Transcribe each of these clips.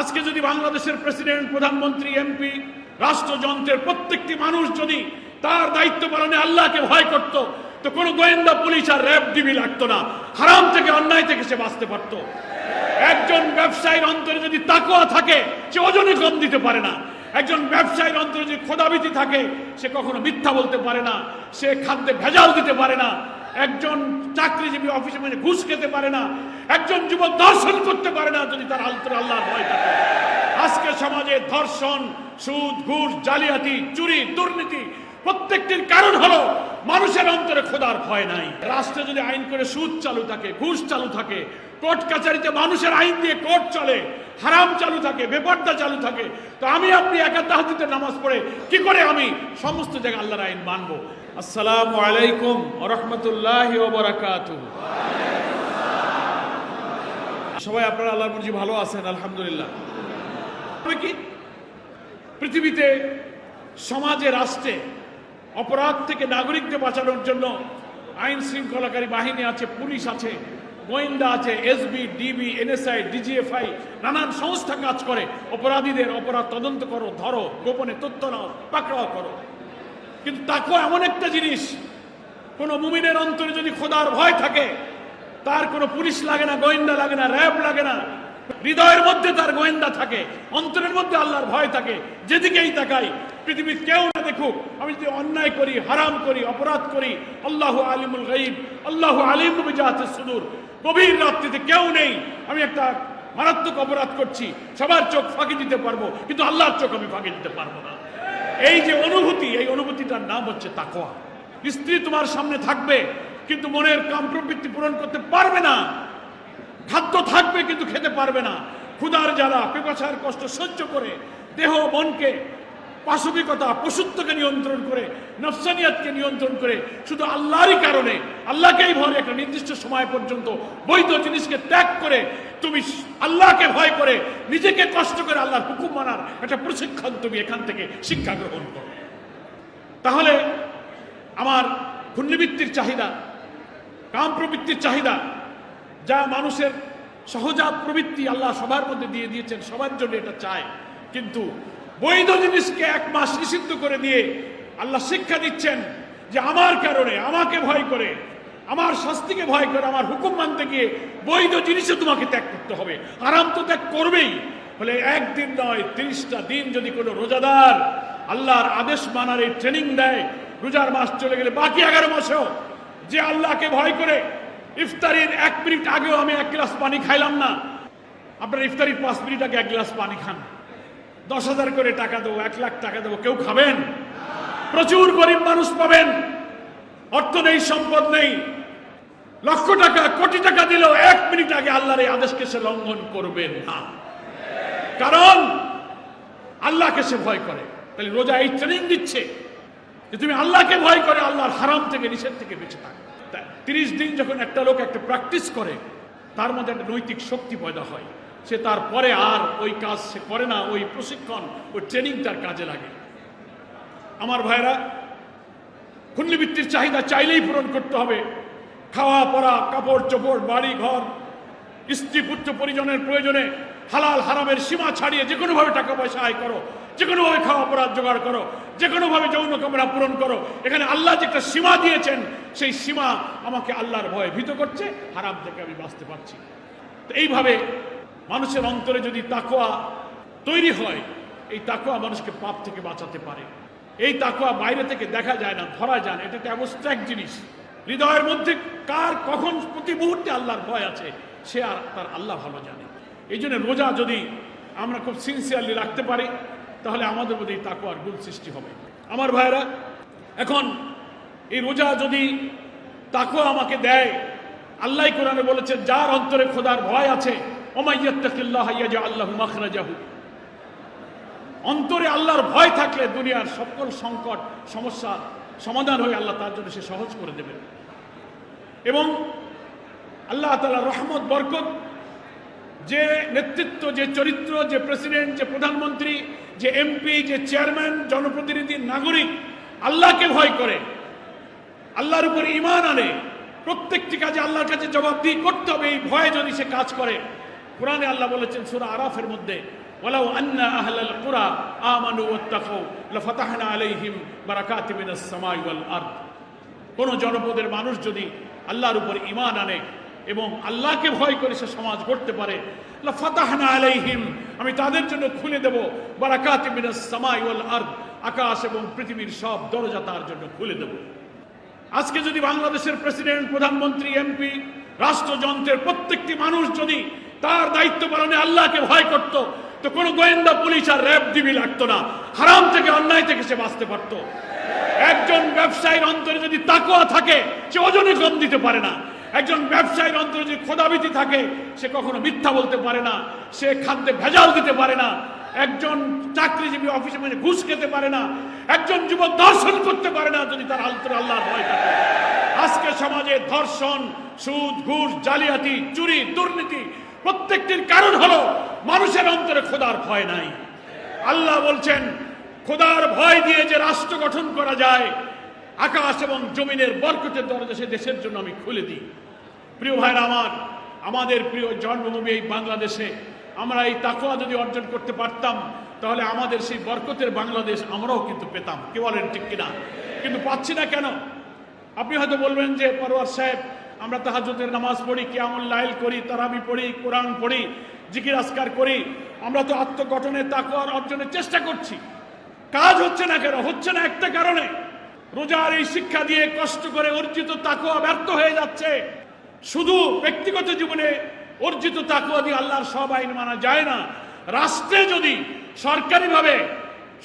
আজকে যদি বাংলাদেশের প্রেসিডেন্ট, প্রধানমন্ত্রী, এমপি, রাষ্ট্রযন্ত্রের প্রত্যেকটি মানুষ যদি তার দায়িত্ব পালনে আল্লাহকে ভয় করত, তো কোনো গোয়েন্দা পুলিশ আর র্যাব ডিবি লাগতো না। হারাম থেকে অন্যায় থেকে সে বাঁচতে পারত। একজন ব্যবসায়ীর অন্তরে যদি তাকোয়া থাকে, সে ওজনে কম দিতে পারে না। একজন ব্যবসায়ীর অন্তরে যদি খোদাবিতি থাকে, সে কখনো মিথ্যা বলতে পারে না। সে খাদ্যে ভেজাল দিতে পারে না। একজন চাকরিজীবী অফিসে মানে ঘুষ খেতে পারে না, একজন যুবক দর্শন করতে পারে না যদি তার আলতরে আল্লাহর ভয় থাকে। আজকে সমাজে ধর্ষণ, সুদ, ঘুষ, জালিয়াতি, চুরি, দুর্নীতি প্রত্যেকটির কারণ হলো মানুষের অন্তরে খোদার ভয় নাই। রাষ্ট্রে যদি আইন করে সুদ চালু থাকে, ঘুষ চালু থাকে, কোর্ট কাছারিতে মানুষের আইন দিয়ে কোর্ট চলে, হারাম চালু থাকে, বেপর্দা চালু থাকে, তো আমি আপনি একা তাহাজিতে নামাজ পড়ে কি করে আমি সমস্ত জায়গায় আল্লাহর আইন মানবো? আসসালামু আলাইকুম রহমতুল্লাহ সবাই আপনারা আল্লাহর মর্জি ভালো আছেন, আলহামদুলিল্লাহ। কি? পৃথিবীতে, সমাজে, রাষ্ট্রে অপরাধ থেকে নাগরিকদের বাঁচানোর জন্য আইন শৃঙ্খলাকারী বাহিনী আছে, পুলিশ আছে, গোয়েন্দা আছে এসবি ডিবি এনএসআই ডিজিএফআই নানান সংস্থা কাজ করে। অপরাধীদের অপরাধ তদন্ত করো, ধরো, গোপনে তথ্য নাও, পাকড়াও করো। কিন্তু তাকেও এমন একটা জিনিস, কোনো মুমিনের অন্তরে যদি খোদার ভয় থাকে, তার কোনো পুলিশ লাগে না, গোয়েন্দা লাগে না, র্যাব লাগে না, হৃদয়ের মধ্যে তার গোয়েন্দা থাকে, অন্তরের মধ্যে আল্লাহর ভয় থাকে, যেদিকেই তাকাই, পৃথিবীর কেউ না দেখুক, আমি যদি অন্যায় করি, হারাম করি, অপরাধ করি, আল্লাহ আলিমুল গাইব আল্লাহ আলিম বিজাহাতে সুদূর, গভীর রাত্রিতে কেউ নেই, আমি একটা মারাত্মক অপরাধ করছি, সবার চোখ ফাঁকি দিতে পারব, কিন্তু আল্লাহর চোখ আমি ফাঁকি দিতে পারব না। এই যে অনুভূতি, এই অনুভূতিটার নাম হচ্ছে তাকোয়া স্ত্রী তোমার সামনে থাকবে, কিন্তু মনের কাম প্রবৃত্তি পূরণ করতে পারবে না। খাদ্য থাকবে, কিন্তু খেতে পারবে না। ক্ষুধার জ্বালা, পেপাসার কষ্ট সহ্য করে দেহ, মনকে পাশবিকতা, পশুত্বকে নিয়ন্ত্রণ করে, নফসানিয়াতকে নিয়ন্ত্রণ করে, শুধু আল্লাহরই কারণে, আল্লাহকেই ভয় একটা নির্দিষ্ট সময় পর্যন্ত বৈধ জিনিসকে ত্যাগ করে, তুমি আল্লাহকে ভয় করে, নিজেকে কষ্ট করে আল্লাহর হুকুম মানার একটা প্রশিক্ষণ তুমি এখান থেকে শিক্ষা গ্রহণ করো। তাহলে আমার ঘূর্ণিবৃত্তির চাহিদা কাম প্রবৃত্তির চাহিদা, যা মানুষের সহজাত প্রবৃত্তি আল্লাহ সবার মধ্যে দিয়ে দিয়েছেন, সবার জন্য এটা চায়। কিন্তু বৈধ জিনিসকে এক মাস নিষিদ্ধ করে দিয়ে আল্লাহ শিক্ষা দিচ্ছেন যে আমার কারণে আমাকে ভয় করে, আমার শাস্তিকে ভয় করে, আমার হুকুম মানতে গিয়ে বৈধ জিনিসও তোমাকে ত্যাগ করতে হবে। আরাম তো ত্যাগ করবেই। বলে একদিন নয়, তিরিশটা দিন যদি কোনো রোজাদার আল্লাহর আদেশ মানার এই ট্রেনিং দেয়, রোজার মাস চলে গেলে বাকি এগারো মাসেও যে আল্লাহকে ভয় করে, ইফতারির এক মিনিট আগেও আমি এক গ্লাস পানি খাইলাম না। আপনার ইফতারির পাঁচ মিনিট আগে এক গ্লাস পানি খান। দশ হাজার করে টাকা দেবো, এক লাখ টাকা দেবো। কেউ খাবেন? প্রচুর গরিব মানুষ পাবেন। অর্থ নেই, সম্পদ নেই। লক্ষ টাকা, কোটি টাকা দিলেও এক মিনিট আগে আল্লাহর এই আদেশকে সে লঙ্ঘন করবেন না। কারণ আল্লাহকে সে ভয় করে। তাহলে রোজা এই ট্রেনিং দিচ্ছে যে তুমি আল্লাহকে ভয় করে, আল্লাহর হারাম থেকে, নিষেধ থেকে বেঁচে থাকো। তিরিশ দিন যখন একটা লোক একটা প্র্যাকটিস করে, তার মধ্যে একটা নৈতিক শক্তি পয়দা হয়। সে তারপরে আর ওই কাজ সে করে না, ওই প্রশিক্ষণ, ওই ট্রেনিং তার কাজে লাগে। আমার ভাইরা ঘূর্ণিবৃত্তির চাহিদা চাইলেই পূরণ করতে হবে। খাওয়া পরা কাপড়, চোপড়, বাড়ি, ঘর, স্ত্রী, পুত্র পরিজনের প্রয়োজনে হালাল, হারামের সীমা ছাড়িয়ে যে কোনোভাবে টাকা পয়সা আয় করো, যে কোনোভাবে খাওয়া পড়ার জোগাড় করো, যে কোনোভাবে যৌন কামনা পূরণ করো, এখানে আল্লাহ যে একটা সীমা দিয়েছেন, সেই সীমা আমাকে আল্লাহর ভয়ে ভীত করছে, হারাম থেকে আমি বাঁচতে পারছি। তো এইভাবে মানুষের অন্তরে যদি তাকোয়া তৈরি হয়, এই তাকোয়া মানুষকে পাপ থেকে বাঁচাতে পারে। এই তাকোয়া বাইরে থেকে দেখা যায় না, ধরা যায় না। এটা একটা অ্যাবস্ট্রাক্ট জিনিস। হৃদয়ের মধ্যে কার কখন প্রতি মুহূর্তে আল্লাহর ভয় আছে, সে আর তার আল্লাহ ভালো জানে। এই জন্য রোজা যদি আমরা খুব সিনসিয়ারলি রাখতে পারি, তাহলে আমাদের মধ্যে এই তাকোয়ার গুণ সৃষ্টি হবে। আমার ভাইরা এখন এই রোজা যদি তাকোয়া আমাকে দেয়, আল্লাহ কোরআনে বলেছে, যার অন্তরে খোদার ভয় আছে অন্তরে আল্লাহর ভয় থাকলে দুনিয়ার সকল সংকট, সমস্যা সমাধান হয়ে আল্লাহ তার জন্য সে সহজ করে দেবেন। এবং আল্লাহ তালা রহমত, বরকত, যে নেতৃত্ব, যে চরিত্র, যে প্রেসিডেন্ট, যে প্রধানমন্ত্রী, যে এমপি, যে চেয়ারম্যান, জনপ্রতিনিধি, নাগরিক, আল্লাহকে ভয় করে, আল্লাহর উপর ইমান আনে, প্রত্যেকটি কাজে আল্লাহর কাছে জবাবদিহি করতে হবে, এই ভয়ে যদি সে কাজ করে কোরআনে আল্লাহ বলেছেন সুরা আরাফের মধ্যে, ওয়ালাউ আন্না আহলাল কুরা আমানু ওয়াত্তাকাউ, লাফাতাহনা আলাইহিম বারাকাতি মিনাস সামাই ওয়াল আরদ। কোন জনপদের মানুষ যদি আল্লাহর উপর ইমান আনে এবং আল্লাহকে ভয় করে সে সমাজ গড়তে পারে, লাফাতাহনা আলাইহিম, আমি তাদের জন্য খুলে দেব বারাকাতি মিনাস সামাই ওয়াল আরদ, আকাশ এবং পৃথিবীর সব দরজা তার জন্য খুলে দেব। আজকে যদি বাংলাদেশের প্রেসিডেন্ট, প্রধানমন্ত্রী, এমপি, রাষ্ট্রযন্ত্রের প্রত্যেকটি মানুষ যদি তার দায়িত্ব পালনে আল্লাহকে ভয় করত। তো কোনো গোয়েন্দা পুলিশ আর র্যাব দিবি লাগতো না। হারাম থেকে অন্যায় থেকে সে বাঁচতে পারতো। একজন ব্যবসায়ীর অন্তরে যদি তাকোয়া থাকে, সে ওজনে কম দিতে পারে না। একজন ব্যবসায়ীর অন্তরে যদি খোদাবিতি থাকে, সে কখনো মিথ্যা বলতে পারে না। সে খাদ্যে ভেজাল দিতে পারে না। একজন চাকরিজীবী অফিসে মানে ঘুষ খেতে পারে না। একজন যুবক দর্শন করতে পারে না যদি তার আলতরে আল্লাহ ভয় থাকে। আজকে সমাজে ধর্ষণ, সুদ, ঘুষ, জালিয়াতি, চুরি, দুর্নীতি প্রত্যেকটির কারণ হলো মানুষের অন্তরে খোদার ভয় নাই। আল্লাহ বলছেন, খোদার ভয় দিয়ে যে রাষ্ট্র গঠন করা যায়, আকাশ এবং জমিনের বরকতের দরজা সে দেশের জন্য আমি খুলে দিই। প্রিয় ভাইরা আমার, আমাদের প্রিয় জন্মভূমি এই বাংলাদেশে, আমরা এই তাকোয়া যদি অর্জন করতে পারতাম, তাহলে আমাদের সেই বরকতের বাংলাদেশ আমরাও কিন্তু পেতাম। কে বলেন ঠিক কিনা? কিন্তু পাচ্ছি না কেন? আপনি হয়তো বলবেন যে পরোয়ার সাহেব আমরা তাহাজুদের নামাজ পড়ি, কিয়ামুল লাইল করি, তারাবি পড়ি, কোরআন পড়ি, জিকির আসকার করি। আমরা তো আত্মগঠনের তাকওয়ার অর্জনের চেষ্টা করছি। কাজ হচ্ছে না কেন? হচ্ছে না একটা কারণে। রোজার এই শিক্ষা দিয়ে কষ্ট করে অর্জিত তাকওয়া ব্যর্থ হয়ে যাচ্ছে। শুধু ব্যক্তিগত জীবনে অর্জিত তাকওয়া দিয়ে আল্লাহর সব আইন মানা যায় না। রাষ্ট্রে যদি সরকারিভাবে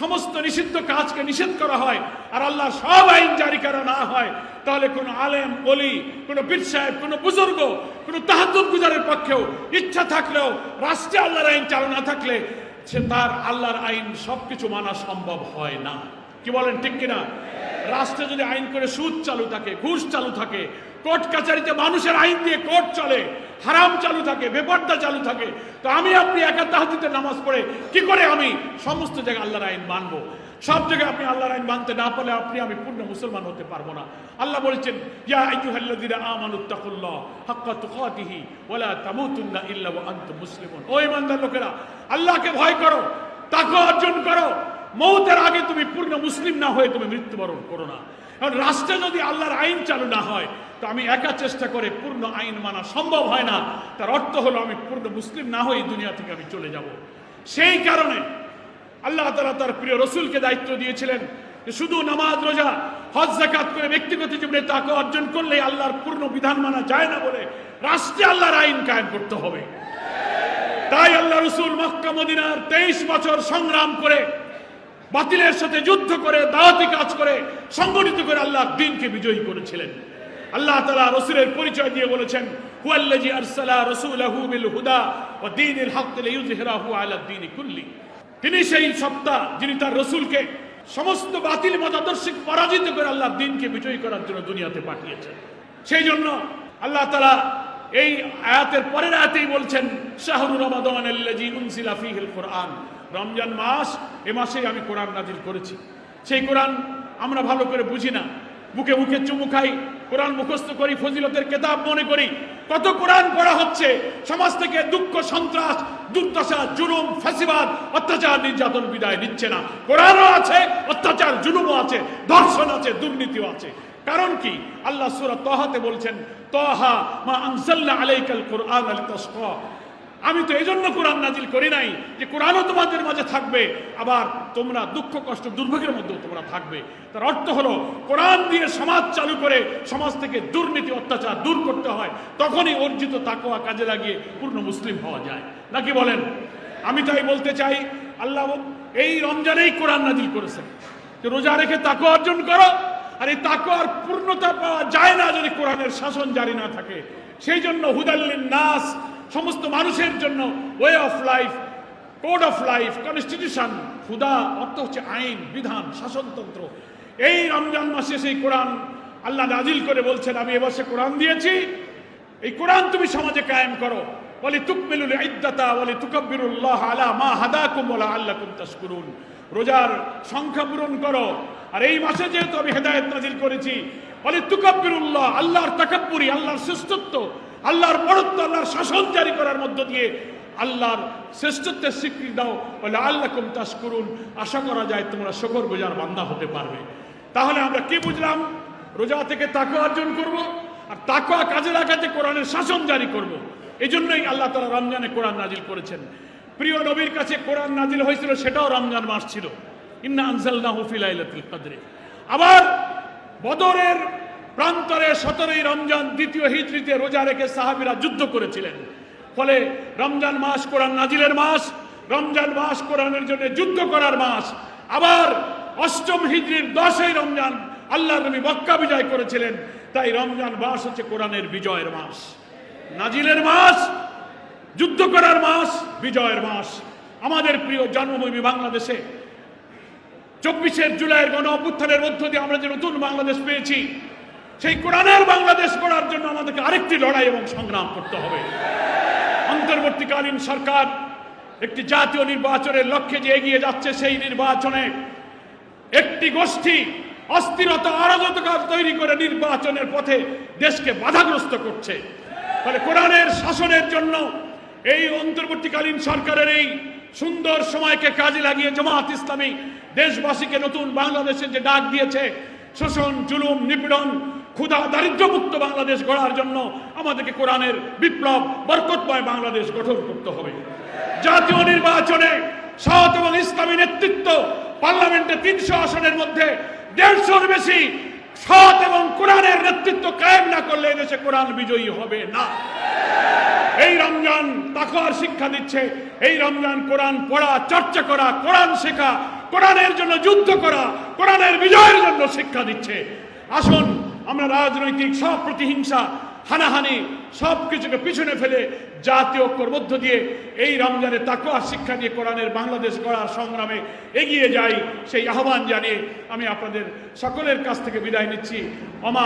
সমস্ত নিষিদ্ধ কাজকে নিষেধ করা হয় আর আল্লাহ সব আইন জারি করা না হয়, তাহলে কোনো আলেম বলি কোনো পীর সাহেব, কোনো বুজুর্গ, কোনো তাহাদুর গুজারের পক্ষেও ইচ্ছা থাকলেও রাষ্ট্রে আল্লাহর আইন চালু না থাকলে সে তার আল্লাহর আইন সবকিছু মানা সম্ভব হয় না। কি বলেন ঠিক কিনা? রাষ্ট্রে যদি আইন করে সুদ চালু থাকে, ঘুষ চালু থাকে কোর্ট কাছারিতে মানুষের আইন দিয়ে কোর্ট চলে, হারাম চালু থাকে, বেপর্দা চালু থাকে। তো আমি আপনি একা তাহাজুদের নামাজ পড়ে কি করে আমি সমস্ত জায়গায় আল্লাহর আইন মানব? সব জায়গায় আপনি আল্লাহর আইন মানতে না পারলে আপনি আমি পূর্ণ মুসলমান হতে পারব না। আল্লাহ বলেছেন, ইয়া আইয়ুহাল্লাযীনা আমানুত্তাকুল্লাহ হাক্কা তুকাতিহি ওয়ালা তামুতুন্না ইল্লা ওয়া আনতুম মুসলিমুন। ও ইমানদার লোকেরা, আল্লাহকে ভয় করো, তাকওয়া অর্জন করো। মৌতের আগে তুমি পূর্ণ মুসলিম না হয়ে তুমি মৃত্যুবরণ করো না। কারণ রাষ্ট্রে যদি আল্লাহর আইন চালু না হয়, তো আমি একা চেষ্টা করে পূর্ণ আইন মানা সম্ভব হয় না। তার অর্থ হলো আমি পূর্ণ মুসলিম না হয়ে দুনিয়া থেকে আমি চলে যাব। সেই কারণে আল্লাহ তালা তার প্রিয় রসুলকে দায়িত্ব দিয়েছিলেন শুধু নামাজ, রোজা, হজ জাকাত করে ব্যক্তিগত জীবনে তাকে অর্জন করলে আল্লাহর পূর্ণ বিধান মানা যায় না বলে রাষ্ট্রে আল্লাহর আইন কায়েম করতে হবে। তাই আল্লাহ রসুল মক্কা, মদিনার তেইশ বছর সংগ্রাম করে বাতিলের সাথে যুদ্ধ করে, দাওয়াতি কাজ করে, সংগঠিত করে আল্লাহর দিনকে বিজয়ী করেছিলেন। আল্লাহ তালা রসুলের পরিচয় দিয়ে বলেছেন হুয়াল্লাজি আরসালা রসুলাহু বিল হুদা ওয়া দীনিল হক লিইয়ুযহিরাহু আলা দীনি কুল্লি। তিনি সেই সত্তা, যিনি তার রসুলকে সমস্ত বাতিল মতাদর্শকে পরাজিত করে আল্লাহর দিনকে বিজয়ী করার জন্য দুনিয়াতে পাঠিয়েছেন। সেই জন্য আল্লাহ তালা এই আয়াতের পরের আয়াতেই বলছেন, শাহরু রমাদান আল্লাজি উনসিলা ফিহিল কোরআন। রমজান মাস, এ মাসেই আমি কোরআন নাজিল করেছি। সেই কোরআন আমরা ভালো করে বুঝি না। মুখে মুখে চুমু খাই, কোরআন মুখস্থ করি, ফজিলতের কেতাব মনে করি। কত কোরআন পড়া হচ্ছে, সমাজ থেকে দুঃখ, সন্ত্রাস, দুর্দশা, জুলুম, ফাঁসিবাদ, অত্যাচার, নির্যাতন, বিদায় নিচ্ছে না। কোরআনও আছে, অত্যাচার, জুলুমও আছে, ধর্ষণ আছে, দুর্নীতিও আছে। কারণ কি? আল্লাহ সূরা তহাতে বলছেন তহা মা আনজালনা আলাইকাল কোরআন লিতাশকা। আমি তো এজন্য কোরআন নাজিল করি নাই যে কোরআনও তোমাদের মাঝে থাকবে, আবার তোমরা দুঃখ, কষ্ট, দুর্ভোগের মধ্যেও তোমরা থাকবে। তার অর্থ হলো, কোরআন দিয়ে সমাজ চালু করে সমাজ থেকে দুর্নীতি, অত্যাচার দূর করতে হয়, তখনই অর্জিত তাকোয়া কাজে লাগিয়ে পূর্ণ মুসলিম হওয়া যায়। নাকি বলেন? আমি তাই বলতে চাই, আল্লাহ এই রমজানেই কোরআন নাজিল করেছেন। যে রোজা রেখে তাকো অর্জন করো, আর এই তাকোয়ার পূর্ণতা পাওয়া যায় না যদি কোরআনের শাসন জারি না থাকে। সেই জন্য হুদাল্লিন নাস সমস্ত মানুষের জন্য way of life code of life constitution হুদা অর্থ হচ্ছে আইন, বিধান, শাসনতন্ত্র। এই রমজান মাসে সেই কোরআন আল্লাহ নাজিল করে বলছেন, আমি এবছর কোরআন দিয়েছি। এই কোরআন তুমি সমাজে কায়েম করো। বলি তুকমিলুল ইদ্দাতা বলি তুকাব্বিরুল্লাহ আলা মা হাদাকুম ওয়ালা আল্লাকুম তাশকুরুন। রোজার সংখ্যা পূরণ করো। আর এই মাসে যেহেতু আমি হেদায়েত নাজিল করেছি বলি তুকাব্বিরুল্লাহ, আল্লাহর তাকাব্বুরি, আল্লাহর শ্রেষ্ঠত্ব আল্লাহর বড়ত্ব আল্লাহর শাসন জারি করার মধ্য দিয়ে আল্লাহর শ্রেষ্ঠত্বের স্বীকৃতি দাও, বলে আল্লাহ কম চাষ করুন আশা করা যায় তোমরা শকর বোঝার বান্দা হতে পারবে। তাহলে আমরা কি বুঝলাম? রোজা থেকে তাকে অর্জন করব আর তাকওয়া কাজে লাগাতে কোরআনের শাসন জারি করব। এই জন্যই আল্লাহ তালা রমজানে কোরআন নাজিল করেছেন। প্রিয় নবীর কাছে কোরআন নাজিল হয়েছিল, সেটাও রমজান মাস ছিল। ইন্না আনজালনাহু ফি লাইলাতুল কদরে। আবার বদরের প্রান্তরে সতেরোই রমজান দ্বিতীয় হিজরিতে রোজা রেখে সাহাবীরা যুদ্ধ করেছিলেন। ফলে রমজান মাস কোরআন নাজিলের মাস, রমজান মাস কোরআনের জন্য যুদ্ধ করার মাস, আবার অষ্টম হিজরির দশই রমজান আল্লাহ নবী মক্কা বিজয় করেছিলেন। তাই রমজান মাস হচ্ছে কোরআনের বিজয়ের মাস। নাজিলের মাস, যুদ্ধ করার মাস, বিজয়ের মাস। আমাদের প্রিয় জন্মভূমি বাংলাদেশে চব্বিশের জুলাইয়ের গণ অভ্যুত্থানের মধ্য দিয়ে আমরা যে নতুন বাংলাদেশ পেয়েছি সেই কোরআনের বাংলাদেশ করার জন্য আমাদেরকে আরেকটি লড়াই এবং সংগ্রাম করতে হবে। অন্তর্বর্তীকালীন সরকার একটি জাতীয় নির্বাচনের লক্ষ্যে যে এগিয়ে যাচ্ছে সেই নির্বাচনে একটি গোষ্ঠী অস্থিরতা অরাজকতা তৈরি করে নির্বাচনের পথে দেশকে বাধাগ্রস্ত করছে। ফলে কোরআনের শাসনের জন্য এই অন্তর্বর্তীকালীন সরকারের এই সুন্দর সময়কে কাজে লাগিয়ে জামাত ইসলামী দেশবাসীকে নতুন বাংলাদেশের যে ডাক দিয়েছে, শোষণ, জুলুম, নিপীড়ন ক্ষুধা দারিদ্র্যমুক্ত বাংলাদেশ গড়ার জন্য আমাদেরকে কোরআনের বিপ্লব, বরকতময় বাংলাদেশ গঠন করতে হবে। জাতীয় নির্বাচনে সৎ এবং ইসলামী নেতৃত্ব পার্লামেন্টে তিনশো আসনের মধ্যে দেড়শোর বেশি সৎ এবং কোরআনের নেতৃত্ব কায়েম না করলে এদেশে কোরআন বিজয়ী হবে না। এই রমজান তাকওয়ার শিক্ষা দিচ্ছে, এই রমজান কোরআন পড়া, চর্চা করা, কোরআন শেখা, কোরআনের জন্য যুদ্ধ করা, কোরআনের বিজয়ের জন্য শিক্ষা দিচ্ছে। আসুন আমরা রাজনৈতিক, সব প্রতিহিংসা, হানাহানি, সব কিছুকে পিছনে ফেলে জাতীয় ঐক্যর মধ্য দিয়ে এই রমজানে তাকুয়া শিক্ষা দিয়ে কোরআনের বাংলাদেশ গড়ার সংগ্রামে এগিয়ে যাই, সেই আহ্বান জানিয়ে আমি আপনাদের সকলের কাছ থেকে বিদায় নিচ্ছি। অমা